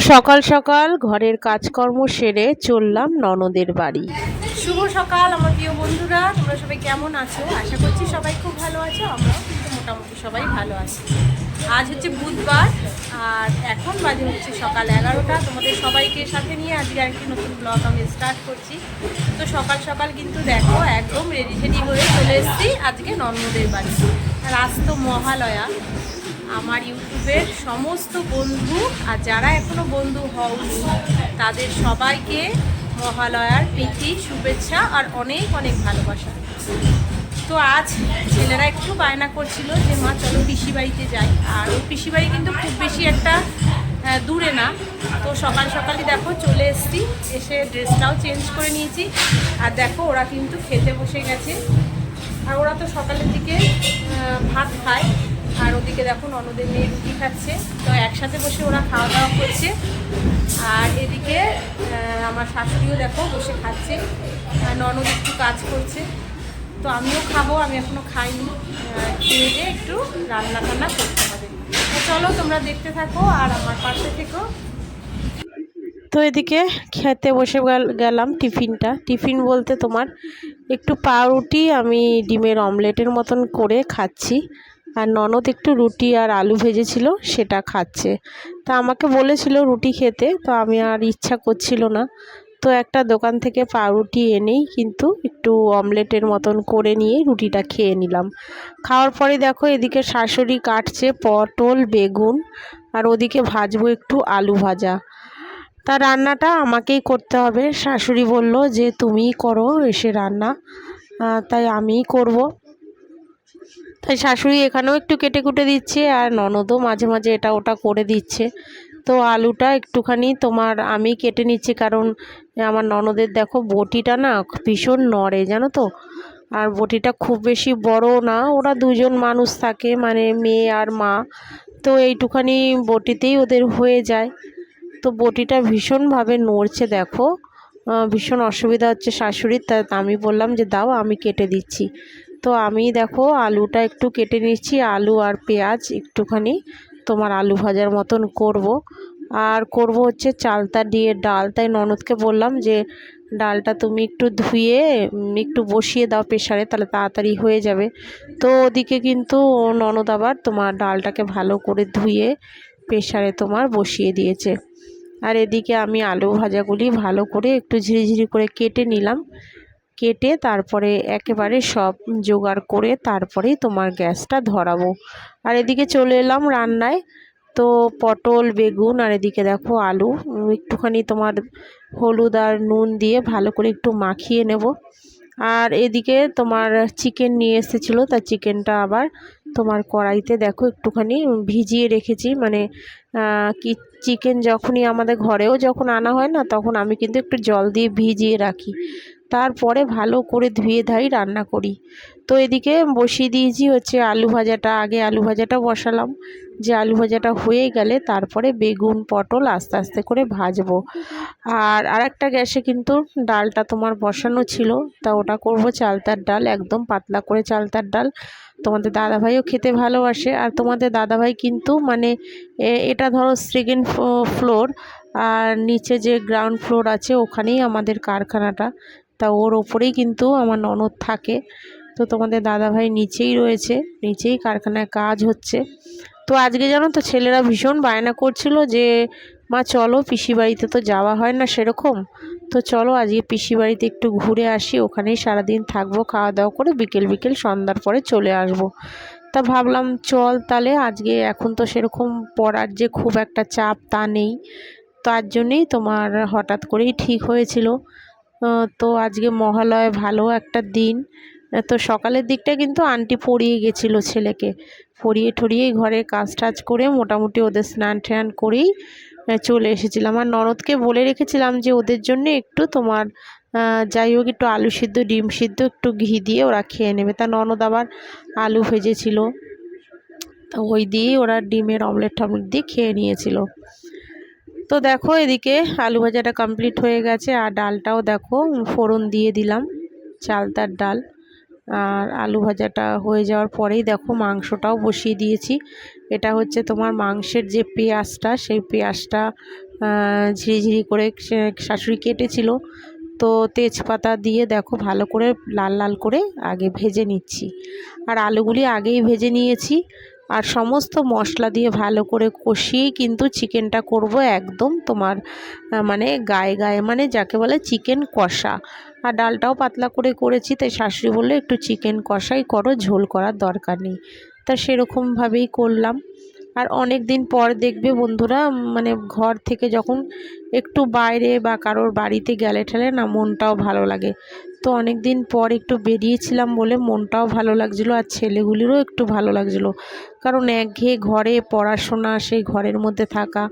সকাল সকাল ঘরের কাজকর্ম সেরে চললাম ননদের বাড়ি। শুভ সকাল, আমার প্রিয় বন্ধুরা, তোমরা সবাই কেমন আছো? আশা করছি সবাই খুব ভালো আছো, আমরাও কিন্তু মোটামুটি সবাই ভালো আছি। আজ হচ্ছে বুধবার, আর এখন বাজে হচ্ছে সকাল এগারোটা। তোমাদের সবাইকে সাথে নিয়ে আজকে আরেকটি নতুন ব্লগ আমি স্টার্ট করছি। তো সকাল সকাল কিন্তু দেখো, একদম রেডি টেডি হয়ে চলে এসেছি আজকে নর্মদের বাড়ি। আর আজ তো মহালয়া। আমার ইউটিউবের সমস্ত বন্ধু আর যারা এখনও বন্ধু হওনি, তাদের সবাইকে মহালয়ার প্রীতি, শুভেচ্ছা আর অনেক অনেক ভালোবাসা। তো আজ ছেলেরা একটু বায়না করছিল যে, মা, চলো পিসি বাড়িতে যাই। আর ওই পিসি বাড়ি কিন্তু খুব বেশি একটা দূরে না। তো সকাল সকালই দেখো চলে এসেছি, এসে ড্রেসটাও চেঞ্জ করে নিয়েছি। আর দেখো ওরা কিন্তু খেতে বসে গেছে। আর ওরা তো সকালের দিকে ভাত খায়। আর ওদিকে দেখো ননদের মেয়ে রুটি খাচ্ছে। তো একসাথে বসে ওরা খাওয়া দাওয়া করছে। আর এদিকে আমার শাশুড়িও দেখো বসে খাচ্ছে। আর ননদ একটু কাজ করছে। তো আমিও খাব, আমি এখনও খাইনি। খেয়ে একটু রান্না টান্না করতে হবে। চলো তোমরা দেখতে থাকো আর আমার পাশে থেকো। তো এদিকে খেতে বসে গেলাম টিফিনটা। টিফিন বলতে তোমার একটু পাউরুটি, আমি ডিমের অমলেটের মতন করে খাচ্ছি। আর ননদ একটু রুটি আর আলু ভেজেছিল, সেটা খাচ্ছে। তা আমাকে বলেছিল রুটি খেতে, তো আমি আর ইচ্ছা করছিল না। তো একটা দোকান থেকে পাউরুটি এনেই কিন্তু একটু অমলেটের মতন করে নিয়ে রুটিটা খেয়ে নিলাম। খাওয়ার পরে দেখো এদিকে শাশুড়ি কাটছে পটল, বেগুন, আর ওদিকে ভাজবো একটু আলু ভাজা। তা রান্নাটা আমাকেই করতে হবে। শাশুড়ি বলল যে, তুমিই করো এসে রান্না। তাই আমিই করব। শাশুড়ি এখানেও একটু কেটে কুটে দিচ্ছে আর ননদও মাঝে মাঝে এটা ওটা করে দিচ্ছে। তো আলুটা একটুখানি তোমার আমি কেটে নিচ্ছি কারণ আমার ননদের দেখো বটিটা না ভীষণ নড়ে, জানো তো? আর বটিটা খুব বেশি বড় না, ওরা দুজন মানুষ থাকে মানে মেয়ে আর মা। তো এইটুখানি বটিতেই ওদের হয়ে যায়। তো বটিটা ভীষণভাবে নড়ছে দেখো। ভীষণ অসুবিধা হচ্ছে শাশুড়ির, তা আমি বললাম যে দাও আমি কেটে দিচ্ছি। তো আমি দেখো আলুটা একটু কেটে নিচ্ছি আলু আর পেঁয়াজ একটুখানি তোমার আলু ভাজার মতন করব। আর করব হচ্ছে চালতা দিয়ে ডাল। তাই ননদকে বললাম যে, ডালটা তুমি একটু ধুয়ে একটু বসিয়ে দাও প্রেশারে তাহলে তাড়াতাড়ি হয়ে যাবে। তো ওদিকে কিন্তু ননদ আবার তোমার ডালটাকে ভালো করে ধুয়ে প্রেশারে তোমার বসিয়ে দিয়েছে। আর এদিকে আমি আলু ভাজাগুলি ভালো করে একটু ঝিরিঝিরি করে কেটে নিলাম। কেটে তারপরে একেবারে সব জোগাড় করে তারপরেই তোমার গ্যাসটা ধরাবো। আর এদিকে চলে এলাম রান্নায়। তো পটল, বেগুন আর এদিকে দেখো আলু। একটুখানি তোমার হলুদ আর নুন দিয়ে ভালো করে একটু মাখিয়ে নেব। আর এদিকে তোমার চিকেন নিয়ে এসেছিল, তা চিকেনটা আবার তোমার কড়াইতে দেখো একটুখানি ভিজিয়ে রেখেছি। মানে কি চিকেন যখনই আমাদের ঘরেও যখন আনা হয় না, তখন আমি কিন্তু একটু জল দিয়ে ভিজিয়ে রাখি। তারপরে ভালো করে ধুয়ে ধাই রান্না করি। তো এদিকে বসিয়ে দিয়েছি হচ্ছে আলু ভাজাটা। আগে আলু ভাজাটা বসালাম। যে আলু ভাজাটা হয়ে গেলে তারপরে বেগুন, পটল আস্তে আস্তে করে ভাজবো। আর আরেকটা গ্যাসে কিন্তু ডালটা তোমার বসানো ছিল। তা ওটা করব চালতার ডাল, একদম পাতলা করে চালতার ডাল। তোমাদের দাদাভাইও খেতে ভালোবাসে। আর তোমাদের দাদাভাই কিন্তু মানে এটা ধরো সেকেন্ড ফ্লোর আর নিচে যে গ্রাউন্ড ফ্লোর আছে, ওখানেই আমাদের কারখানাটা। তা ওর ওপরেই কিন্তু আমার ননদ থাকে। তো তোমাদের দাদাভাই নিচেই রয়েছে, নিচেই কারখানায় কাজ হচ্ছে। তো আজকে জানো তো ছেলেরা ভীষণ বায়না করছিল যে, মা, চলো পিসি বাড়িতে তো যাওয়া হয় না সেরকম। তো চলো আজকে পিসি বাড়িতে একটু ঘুরে আসি, ওখানেই সারাদিন থাকব খাওয়া দাওয়া করে বিকেল বিকেল সন্ধ্যার পরে চলে আসব। তা ভাবলাম, চল তাহলে, আজকে এখন তো সেরকম পড়ার যে খুব একটা চাপ তা নেই। তার জন্যেই তোমার হঠাৎ করেই ঠিক হয়েছিল। তো আজকে মহালয় ভালো একটা দিন। তো সকালের দিকটা কিন্তু আন্টি পড়িয়ে গেছিল ছেলেকে। পড়িয়ে ঠরিয়েই ঘরে কাজ টাজ করে মোটামুটি ওদের স্নান টান করেই চলে এসেছিলাম। আর ননদকে বলে রেখেছিলাম যে ওদের জন্য একটু তোমার যাই হোক একটু আলু সিদ্ধ, ডিম সিদ্ধ, একটু ঘি দিয়ে ওরা খেয়ে নেবে। তা ননদ আবার আলু ভেজেছিল। তো ওই দিয়েই ওরা ডিমের অমলেট টমলেট দিয়ে খেয়ে নিয়েছিল। তো দেখো এদিকে আলু ভাজাটা কমপ্লিট হয়ে গেছে আর ডালটাও দেখো ফোড়ন দিয়ে দিলাম চালতার ডাল। আর আলু ভাজাটা হয়ে যাওয়ার পরেই দেখো মাংসটাও বসিয়ে দিয়েছি। এটা হচ্ছে তোমার মাংসের যে পেঁয়াজটা সেই পেঁয়াজটা আহ, ঝিরিঝিরি করে শাশুড়ি কেটেছিল। তো তেজপাতা দিয়ে দেখো ভালো করে লাল লাল করে আগে ভেজে নিচ্ছি। আর আলুগুলি আগেই ভেজে নিয়েছি। আর সমস্ত মশলা দিয়ে ভালো করে কষিয়েই কিন্তু চিকেনটা করব একদম তোমার মানে গায়ে গায়ে মানে যাকে বলে চিকেন কষা। আর ডালটাও পাতলা করে করেছি, তাই শাশুড়ি বলল একটু চিকেন কষাই করো, ঝোল করার দরকার নেই। তা সেরকমভাবেই করলাম। আর অনেক দিন পর দেখবে বন্ধুরা মানে ঘর থেকে যখন একটু বাইরে বা কারোর বাড়িতে গেলে ঠেলে না, মনটাও ভালো লাগে। তো অনেক দিন পর একটু বেরিয়েছিলাম বলে মনটাও ভালো লাগছিল আর ছেলেগুলিরও একটু ভালো লাগছিল। কারণ একঘেয়ে ঘরে পড়াশোনা, সেই ঘরের মধ্যে থাকা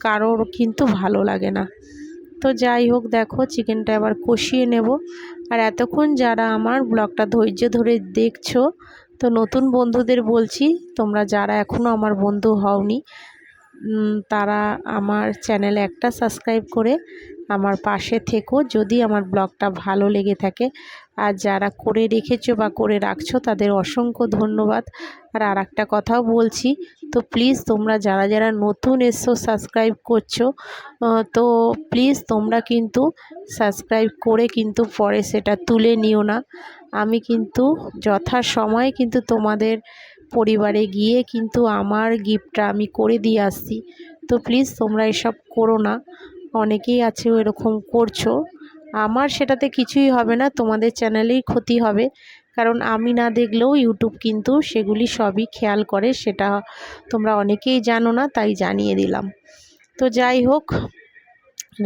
কারোর কিন্তু ভালো লাগে না। তো যাই হোক, দেখো চিকেনটা এবার কষিয়ে নেব। আর এতক্ষণ যারা আমার ব্লগটা ধৈর্য ধরে দেখছ, তো নতুন বন্ধুদের বলছি, তোমরা যারা এখনও আমার বন্ধু হওনি তারা আমার চ্যানেলে একটা সাবস্ক্রাইব করে আমার পাশে থেকো। যদি আমার ব্লগটা ভালো লেগে থাকে, আর যারা করে রেখেছো বা করে রাখছো, তাদের অসংখ্য ধন্যবাদ। আর আর একটা কথাও বলছি, তো প্লিজ তোমরা যারা যারা নতুন এসছো সাবস্ক্রাইব করছ তো প্লিজ তোমরা কিন্তু সাবস্ক্রাইব করে কিন্তু পরে সেটা তুলে নিও না। আমি কিন্তু যথা সময় কিন্তু তোমাদের পরিবারে গিয়ে কিন্তু আমার গিফটটা আমি করে দিয়ে আসছি। তো প্লিজ তোমরা এসব করো না। অনেকেই আছে এরকম করছ। আমার সেটাতে কিছুই হবে না, তোমাদের চ্যানেলেই ক্ষতি হবে। কারণ আমি না দেখলেও ইউটিউব কিন্তু সেগুলি সবই খেয়াল করে, সেটা তোমরা অনেকেই জানো না, তাই জানিয়ে দিলাম। তো যাই হোক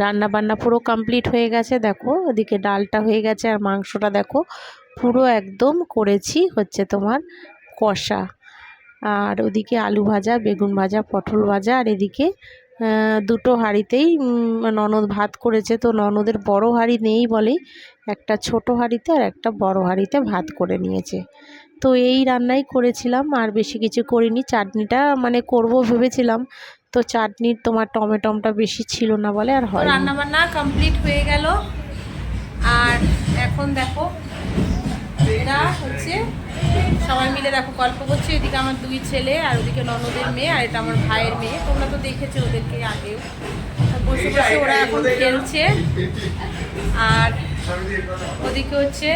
রান্না বান্না পুরো কমপ্লিট হয়ে গেছে, দেখো ওদিকে ডালটা হয়ে গেছে আর মাংসটা দেখো, পুরো একদম করেছি হচ্ছে তোমার কষা। আর ওদিকে আলু ভাজা, বেগুন ভাজা, পটল ভাজা, আর এদিকে দুটো হাঁড়িতেই ননদ ভাত করেছে। তো ননদের বড় হাঁড়ি নেই বলেই একটা ছোট হাঁড়িতে আর একটা বড় হাঁড়িতে ভাত করে নিয়েছে। তো এই রান্নাই করেছিলাম আর বেশি কিছু করিনি। চাটনিটা মানে করব ভেবেছিলাম তো চাটনির তোমার টমেটমটা বেশি ছিল না বলে আর হয় রান্না বান্না কমপ্লিট হয়ে গেল। আর এখন দেখো এরা হচ্ছে সবাই মিলে দেখো গল্প করছে এদিকে আমার দুই ছেলে আর ওদিকে ননদের মেয়ে আর এটা আমার ভাইয়ের মেয়ে। তোমরা তো দেখেছ ওদেরকে আগেও। বসে বসে ওরা এখন খেলছে। আর ওদিকে হচ্ছে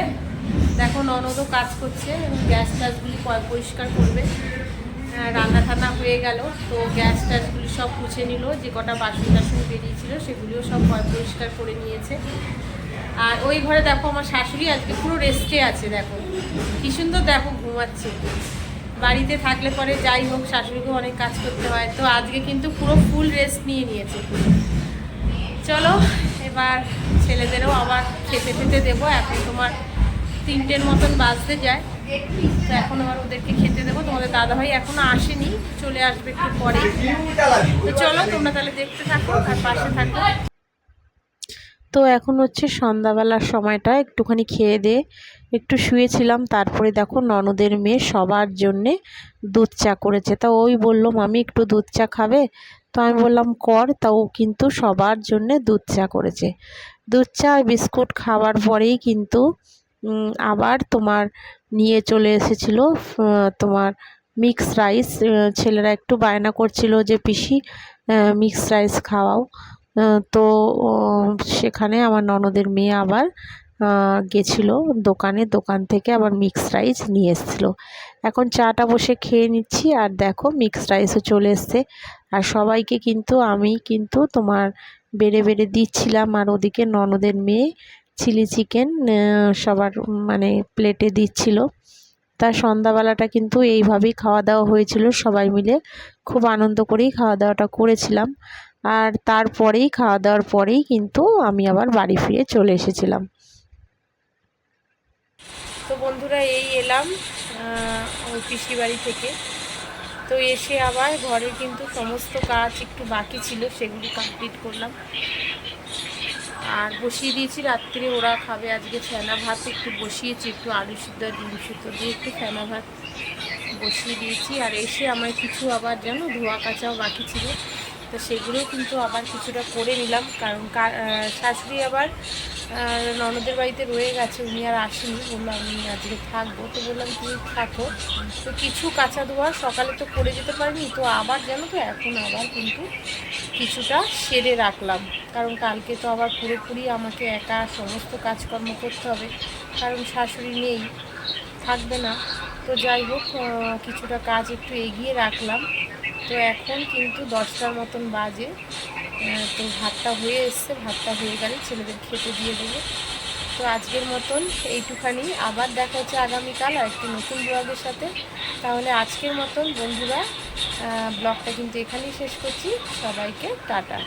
দেখো ননদও কাজ করছে গ্যাস ট্যাসগুলি পরিষ্কার করবে। আহ, রান্না টান্না হয়ে গেল তো গ্যাস ট্যাসগুলি সব মুছে নিল। যে কটা বাসন টাসন বেরিয়েছিল সেগুলিও সব পরিষ্কার করে নিয়েছে। আর ওই ঘরে দেখো আমার শাশুড়ি আজকে পুরো রেস্টে আছে, দেখো। কি সুন্দর দেখো ঘুমাচ্ছে। বাড়িতে থাকলে পরে যাই হোক, শাশুড়িকেও অনেক কাজ করতে হয়। তো আজকে কিন্তু পুরো ফুল রেস্ট নিয়ে নিয়েছে। চলো, এবার ছেলেদেরও আবার খেতে খেতে দেবো। এখন তোমার তিনটের মতন বাজতে যায়। তো এখন আবার ওদেরকে খেতে দেবো। তোমাদের দাদাভাই এখনও আসেনি, চলে আসবে একটু পরে। তো চলো, তোমরা তাহলে দেখতে থাকো আর পাশে থাকো। তো এখন হচ্ছে সন্ধ্যাবেলার সময়টা একটুখানি খেয়ে দিয়ে একটু শুয়েছিলাম, তারপরে দেখো ননদের মেয়ে সবার জন্যে দুধ চা করেছে। তা ওই বলল, মামি, একটু দুধ চা খাবে? তো আমি বললাম, কর। তা ও কিন্তু সবার জন্যে দুধ চা করেছে। দুধ চা আর বিস্কুট খাওয়ার পরেই কিন্তু আবার তোমার নিয়ে চলে এসেছিল তোমার মিক্স রাইস ছেলেরা একটু বায়না করছিল যে, পিসি মিক্স রাইস খাওয়াও। তো সেখানে আমার ননদের মেয়ে আবার গেছিল দোকানে। দোকান থেকে আবার মিক্স রাইস নিয়ে এসেছিল। এখন চাটা বসে খেয়ে নিচ্ছি আর দেখো মিক্স রাইসও চলে এসছে। আর সবাইকে কিন্তু আমি কিন্তু তোমার বেড়ে বেড়ে দিচ্ছিলাম। আর ওদিকে ননদের মেয়ে চিলি চিকেন সবার মানে প্লেটে দিচ্ছিল। তা সন্ধ্যাবেলাটা কিন্তু এইভাবেই খাওয়া দাওয়া হয়েছিল। সবাই মিলে খুব আনন্দ করেই খাওয়া দাওয়াটা করেছিলাম। আর তারপরেই খাওয়া দাওয়ার পরেই কিন্তু আমি আবার বাড়ি ফিরে চলে এসেছিলাম। তো বন্ধুরা, এই এলাম ওই পিসি বাড়ি থেকে। তো এসে আবার ঘরে কিন্তু সমস্ত কাজ একটু বাকি ছিল, সেগুলি কমপ্লিট করলাম। আর বসিয়ে দিয়েছি, রাত্রে ওরা খাবে আজকে ফেনা ভাত, একটু বসিয়েছি, একটু আলু সিদ্ধ, ডিম সিদ্ধ দিয়ে একটু ফেনা ভাত বসিয়ে দিয়েছি। আর এসে আমার কিছু আবার যেন ধোয়া কাচাও বাকি ছিল। তো সেগুলোও কিন্তু আবার কিছুটা করে নিলাম। কারণ শাশুড়ি আবার ননদের বাড়িতে রয়ে গেছে, উনি আর আসেনি। বলল, আমি আজকে থাকব। তো বললাম, তুমি থাকো। তো কিছু কাঁচা ধোয়া সকালে তো করে যেতে পারিনি। তো আবার জানো তো, এখন আবার কিন্তু কিছুটা সেরে রাখলাম। কারণ কালকে তো আবার পুরোপুরি আমাকে একা সমস্ত কাজকর্ম করতে হবে। কারণ শাশুড়ি নেই, থাকবে না। তো যাই হোক কিছুটা কাজ একটু এগিয়ে রাখলাম। তো এখন কিন্তু দশটার মতন বাজে। তো ভাতটা হয়ে এসছে, ভাতটা হয়ে গেলে ছেলেদের খেতে দিয়ে দেবে। তো আজকের মতন এইটুখানি। আবার দেখা হচ্ছে আগামীকাল আর একটি নতুন ব্লগের সাথে। তাহলে আজকের মতন বন্ধুরা ব্লগটা কিন্তু এখানেই শেষ করছি। সবাইকে টাটা।